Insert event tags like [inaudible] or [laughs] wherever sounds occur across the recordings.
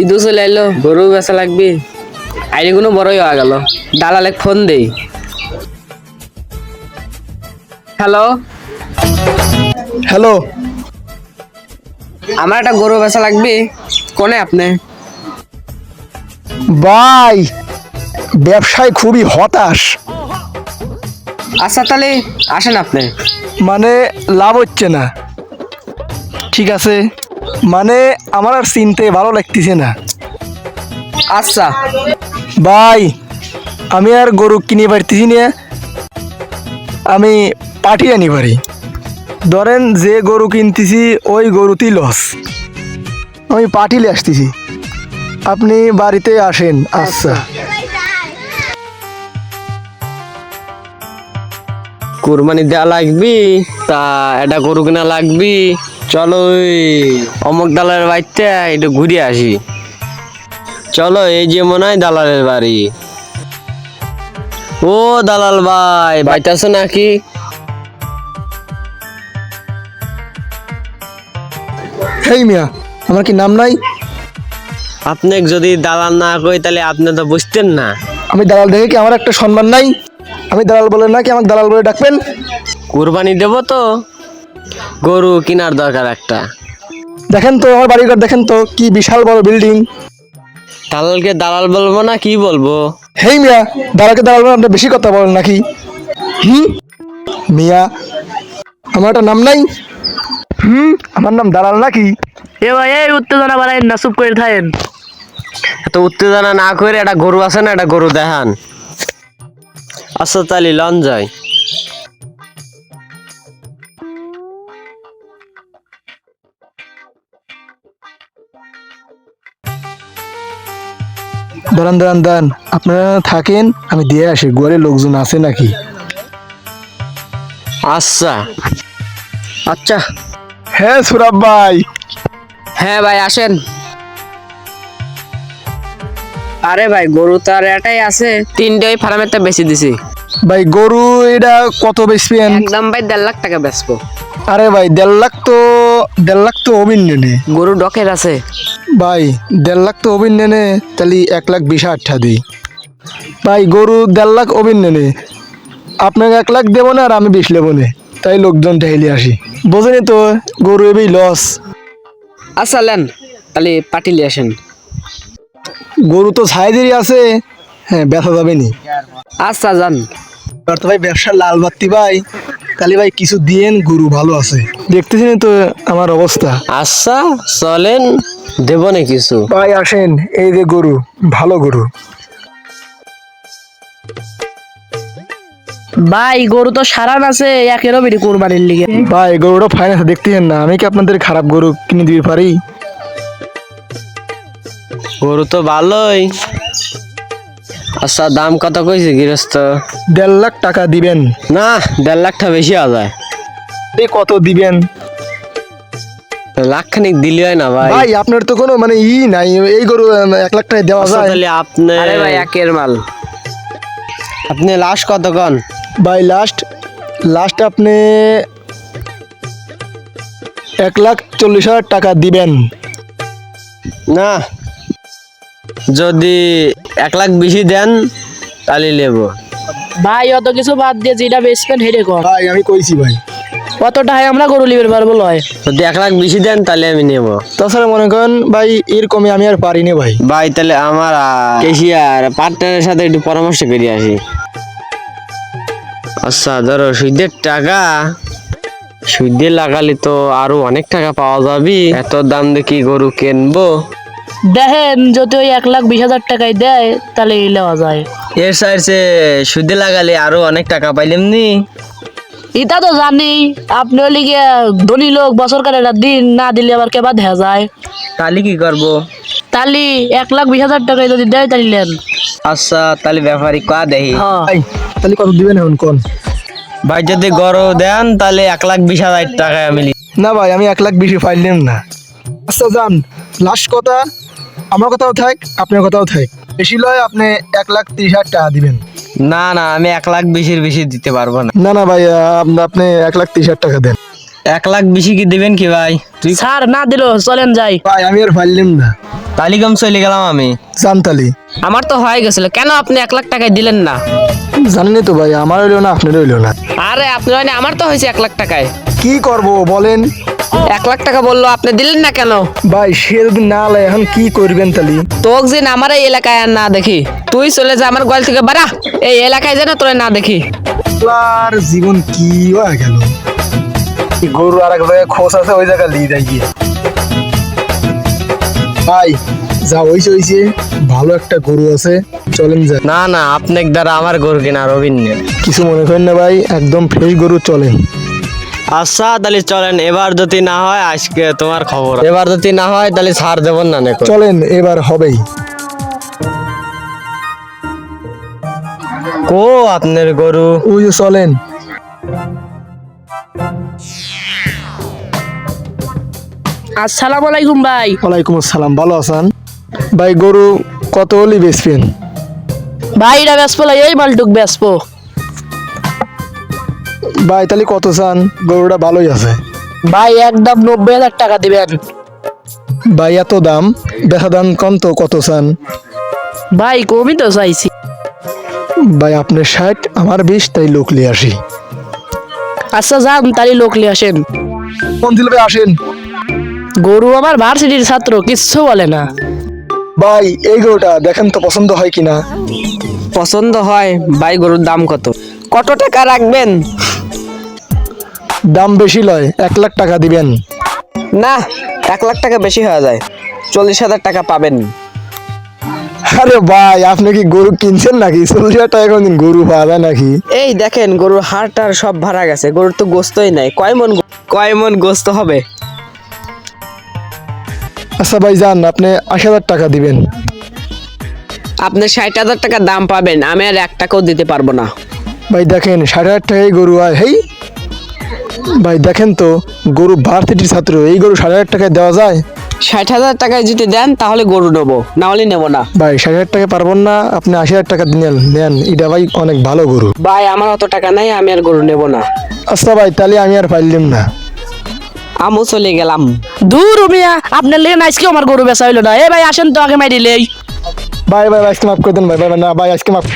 ঈদ চলে আইলো গরু বেচা লাগবে। আইলে কোনো বড়ই হয়ে গেল। দালালে ফোন দেই। হ্যালো হ্যালো আমার একটা গরু বেচা লাগবে। কোনে আপনি? ভাই ব্যবসায় খুবই হতাশ। আচ্ছা তাহলে আসেন আপনি। মানে লাভ হচ্ছে না। ঠিক আছে? মানে আমার আর চিনতে ভালো লাগতেছে না। আচ্ছা ভাই, আমি আর গরু কিনে পারতেছি না। আমি পাঠিয়ে আনি পারি ধরেন যে গরু কিনতেছি, ওই গরুতেই লস আমি পাঠিয়ে আসতেছি। আপনি বাড়িতে আসেন। আচ্ছা। কুরবানি দেওয়া লাগবি, তা এটা গরু কিনা লাগবি। চলো ওই অমুক দালালের বাড়িতে একটু ঘুরে আসি। চলো এই যে মনে হয় দালালের বাড়ি। ও দালাল ভাই বাড়িতে আছো নাকি? হেই মিয়া আমার কি নাম নাই? আপনি যদি দালাল না কই তাহলে আপনি তো বুঝতেন না। আমি দালাল দেখে কি আমার একটা সম্মান নাই? আমি দালাল বলে না কি আমাকে দালাল বলে ডাকবেন? কুরবানি দেবো তো। গরু কেনার দরকার একটা। দেখেন তো আমার বাড়িঘর দেখেন তো কি বিশাল বড় বিল্ডিং। দালালকে দালাল বলব না কি বলব? হেই মিয়া দালালকে দালাল আপনি বেশি কথা বলেন নাকি? হুম? মিয়া আমার একটা নাম নাই? হুম? আমার নাম দালাল নাকি? এ ভাই এই উত্তেজনা বাড়াইন না চুপ করে থাকেন। এত উত্তেজনা না করে একটা গরু আছে না একটা গরু দেখান। আচ্ছা তাহলে লন যায় দাঁড়ান দাঁড়ান দাঁড়ান। আপনারা থাকেন আমি দিয়ে আসি। ঘরে লোকজন আছে নাকি? আচ্ছা। আচ্ছা। হ্যাঁ সুরাব ভাই। হ্যাঁ ভাই আসেন। আরে ভাই গরু তো আর এটাই আছে। তিনটে ওই ফার্মের টা বেশি দিছি। ভাই গরু এটা কত বেচবেন? একদম ভাই দেড় লাখ টাকা বেচবো। আরে ভাই দেড় লাখ তো দেড় লাখ তো অভিননে গরু ডকের আছে। ভাই দেড় লাখ তো অভিননে তাহলে এক লাখ বিশ দিই। ভাই গরু দেড় লাখ অভিননে আপনাকে এক লাখ দেবো না আর আমি বিশ নেব না। তাই লোকজন ঠেলে আসি। বোঝেনি তো গরু এবি লস। আচ্ছা লেন তাহলে পাটিলি আসেন। গরু তো সাইজেরই আছে হ্যাঁ ব্যথা যাবে নি আচ্ছা যান। আর তো ভাই ব্যবসা লাল বাত্তি ভাই। কালি ভাই কিছু দিয়েন গরু ভালো আছে। দেখতেছেন তো আমার অবস্থা। আচ্ছা চলেন দেব না কিছু। ভাই আসেন এই যে গরু ভালো গরু। ভাই গরু তো সারান আছে একেরও বেরি কোরবানির লিগে। ভাই গরুটা ফাইন্যান্স দেখতেছেন না আমি কি আপনাদের খারাপ গরু কিনে দিতে পারি? গরু তো ভালোই। আচ্ছা দাম কত কইছে গৃহস্থ? দেড় লাখ টাকা দিবেন। না দেড় লাখটা বেশি হয়ে যায়। এই কত দিবেন? লাখ খানিক দিলে হয় না ভাই। ভাই আপনার তো কোনো মানে ই নাই এই গরু এক লাখ টাকা দেওয়া আচ্ছা, যায়। তাহলে আপনি আরে ভাই একের মাল। আপনি লাস্ট কত কন? ভাই লাস্ট লাস্ট আপনি এক লাখ চল্লিশ হাজার টাকা দিবেন। না যদি এক লাখ বেশি দেন তাহলে নেব। ভাই অত কিছু বাদ দিয়ে যেটা বেচবেন হেডে কর। ভাই আমি কইছি ভাই। অত টাকায় আমরা গরু লিবের পারব লয়। যদি এক লাখ বেশি দেন তাহলে আমি নেব। তাছাড়া মনে করেন ভাই এর কমে আমি আর পারি না ভাই। ভাই তাহলে আমার কেশিয়ার পার্টনারের সাথে একটু পরামর্শ করে আসি। আচ্ছা ধরো সুদের টাকা সুদে লাগালে তো আরও অনেক টাকা পাওয়া যাবে। এত দাম দিয়ে কি গরু কিনবো? দেখেন যদি ওই এক লাখ বিশ হাজার টাকায় দেয় তাহলে এই নেওয়া যায়। এর সাইডে সুদে লাগালে আরও অনেক টাকা পাইলাম নি? এটা তো জানি আপনি ওই লিগে ধনী লোক বছর কাটাটা দিন না দিলে আবার কেবা দেখা যায়? তাহলে কি করব? তাহলে এক লাখ বিশ হাজার টাকায় যদি দেয় তাহলে নেন। আচ্ছা তাহলে ব্যাপারী কা দেখি হ্যাঁ। তাহলে কত দিবেন এখন কোন? ভাই যদি গরু দেন তাহলে এক লাখ বিশ হাজার টাকায় আমি না ভাই আমি এক লাখ বেশি পাইলাম না। আচ্ছা যান লাস্ট কথা আমার কথাও থাক আপনার কথাও থাক। বেশি লয় আপনি এক লাখ তিরিশ হাজার টাকা দিবেন। না না আমি এক লাখ বিশের বেশি দিতে পারব না। না না ভাই আপনি এক লাখ ত্রিশ হাজার টাকা দেন। এক লাখ বেশি কি দিবেন কি ভাই? তুই স্যার না দিল চলেন যাই। ভাই আমি আর পারলাম না। তালিকাম চলে গেলাম আমি। জানতালি। আমার তো হয়ে গেছিল কেন আপনি এক লাখ টাকায় দিলেন না? জানেনই তো ভাই আমার হইল না আপনার হইল না। আরে আপনি মানে আমার তো হয়েছে এক লাখ টাকায়। কি করব বলেন? এক লাখ টাকা বলল আপনি দিলেন না কেন? ভাই সে যদি না লাই এখন কি করবেন তালি তোক যে আমার এই এলাকায় আর না দেখি তুই চলে যা আমার গোয়াল থেকে বাড়া এই এলাকায় যেন তোরে না দেখি। আর জীবন কি হয়ে গেল? গরু আর এক জায়গায় খোঁজ আছে ওই জায়গায় লিয়ে যাই গিয়ে। ভাই যা হইছে হইছে ভালো একটা গরু আছে। চলেন যা না না আপনার দ্বারা আমার গরু কেনা রবিন কিছু মনে করেন না ভাই একদম ফ্রেশ গরু চলেন আচ্ছা তাহলে চলেন এবার যদি না হয় আজকে তোমার খবর। এবার যদি না হয় তাহলে ছাড় দেবো না নেকো। চলেন এবার হবেই। কো আপনার গরু? ওই যে চলেন। আসসালামু আলাইকুম ভাই। ওয়ালাইকুম আসসালাম ভালো আছেন? ভাই গরু কত হলি বেচবেন? ভাই এটা বেসপো লাই এই মালটুক বেসপো ভাই তাহলে কত চান? গরুটা ভালোই আছে। ভাই একদম নব্বই হাজার টাকা দিবেন। ভাই এত দাম? দেখা দাম কম তো কত চান? ভাই কমই তো চাইছি। ভাই আপনার ষাট আমার বিশ তাই লোক নিয়ে আসি। আচ্ছা যান তাহলে লোক নিয়ে আসেন। কোন দিল ভাই আসেন। গরু আমার ভার্সিটির ছাত্র কিচ্ছু বলে না। ভাই এই গরুটা দেখেন তো পছন্দ হয় কিনা? পছন্দ হয়। ভাই গরুর দাম কত? কত টাকা রাখবেন? দাম বেশি লয় এক লাখ টাকা দিবেন। না এক লাখ টাকা বেশি হয়ে যায়। চল্লিশ হাজার টাকা পাবেন। আরে ভাই আপনি কি গরু কিনছেন নাকি? চল্লিশ হাজার টাকা কোনদিন গরু পাওয়া যায় নাকি? এই দেখেন গরুর হাড় টার সব ভাড়া গেছে। গরুর তো গোস্তই নাই। কয় মন কয় মন গোস্ত হবে? আচ্ছা ভাই যান আপনি আশি হাজার টাকা দিবেন। আপনি ষাট হাজার টাকা দাম পাবেন আমি আর এক টাকাও দিতে পারব না। ভাই দেখেন সাড়ে হাজার টাকায় গরু হয় হেই ভাই দেখেন তো গরু ভার্সিটির ছাত্র এই গরু সাড়ে হাজার টাকায় দেওয়া যায়? ষাট হাজার টাকায় যদি দেন তাহলে গরু নেব না হলে নেব না। ভাই সাড়ে হাজার টাকা পারবেন না আপনি আশি হাজার টাকা নেন নেন এটা ভাই অনেক ভালো গরু। ভাই আমার অত টাকা নাই আমি আর গরু নেব না। আচ্ছা ভাই তাহলে আমি আর পাইলাম না। আমও চলে গেলাম। দূর মিয়া আপনার লেন আজকে আমার গরু বেচা হইল না। এ ভাই আসেন তো আগে মাইরি লেই। ভাই ভাই আজকে মাফ করে দেন ভাই ভাই ভাই, না ভাই আজকে মাফ। [laughs]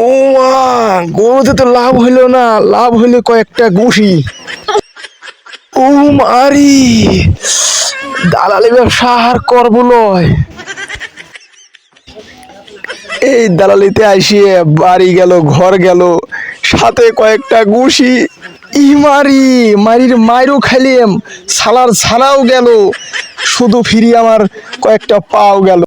ও মা গরুতে তো লাভ হইল না, লাভ হইল কয়েকটা গুষি ও মারি দালালি ব্যবসা আর করব লয়। এই দালালিতে আসিয়ে বাড়ি গেল, ঘর গেল, সাথে কয়েকটা গুষি ই মারি, মারির মাইরও খাইলিম, সালার ছাড়াও গেল, শুধু ফিরি আমার কয়েকটা পাও গেল।